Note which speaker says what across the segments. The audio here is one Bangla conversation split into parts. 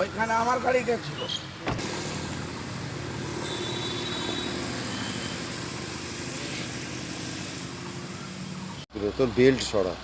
Speaker 1: ওইখানে আমার গাড়ি ছিল
Speaker 2: তোর বেল্ট সরা।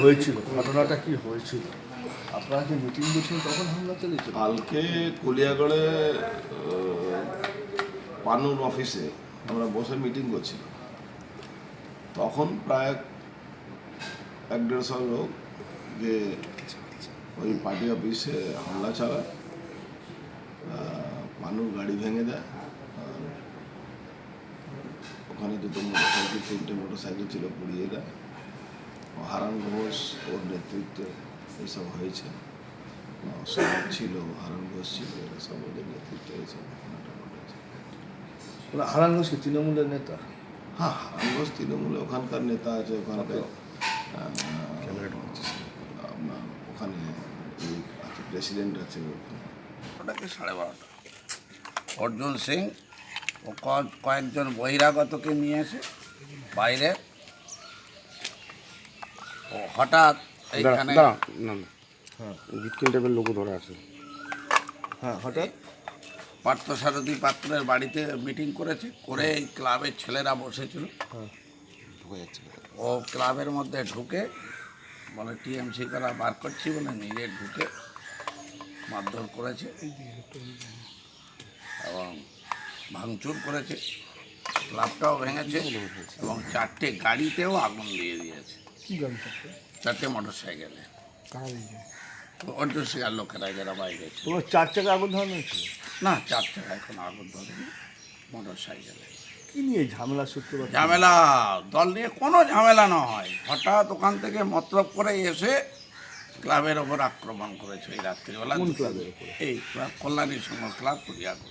Speaker 3: হয়েছিল। ঘটনাটা কি হয়েছিল? আপনারা কি মিটিং করছেন তখন হামলা চলেছিল
Speaker 4: কালকে কলিয়াগড়ে পানুর অফিসে আমরা বসে মিটিং করছিলাম। তখন প্রায় এক দেড়শো লোক যে ওই পার্টি অফিসে হামলা চালায় পানুর গাড়ি ভেঙে দেয় ওখানে দুটো মোটর সাইকেল তিনটে মোটর সাইকেল ছিল পুড়িয়ে দেয়। হারান ঘোষ ওর নেতৃত্বে এইসব হয়েছে। সমাজ ছিল হারান ঘোষ ছিল এরা সব ওদের নেতৃত্বে এইসব ঘটনাটা ঘটেছে।
Speaker 3: ওরা হারান ঘোষকে তৃণমূলের নেতা?
Speaker 4: হ্যাঁ হারান ঘোষ তৃণমূলে ওখানকার নেতা আছে ওখানকার আপনার ওখানে আছে প্রেসিডেন্ট আছে
Speaker 1: ওটাকে সাড়ে বারোটা। অর্জুন সিং ও ক- কয়েকজন বহিরাগতকে নিয়ে এসে বাইরে হঠাৎ এইখানে
Speaker 2: দাঁড়া না না। ভিক্টিম টাইপের লোক ধরা আছে?
Speaker 3: হ্যাঁ হঠাৎ?
Speaker 1: পার্থসারথী পাত্রের বাড়িতে মিটিং করেছে করে এই ক্লাবের ছেলেরা বসেছিল। ও ক্লাবের মধ্যে ঢুকে বলে টিএমসি করা বার করছি বলে নিজে ঢুকে মারধর করেছে এবং ভাঙচুর করেছে। ক্লাবটাও ভেঙেছে। এবং চারটে গাড়িতেও আগুন দিয়ে দিয়েছে।
Speaker 3: কি জানতে
Speaker 1: চারটে মোটর সাইকেলে অর্জুন সিংহার লোকেরা যারা বাইরে
Speaker 3: তোমার চার চাকা আগুন ধরানো
Speaker 1: না চার চাকায় কোনো আগুন ধরেনি মোটর সাইকেলে
Speaker 3: কি নিয়ে ঝামেলা সূত্রপাত
Speaker 1: ঝামেলা দল নিয়ে কোনো ঝামেলা না হয় হঠাৎ ওখান থেকে মতলব করে এসে ক্লাবের ওপর আক্রমণ করেছে এই রাত্রিবেলা? এই ক্লাব কল্যাণী সংঘ ক্লাব পুরিয়াগড়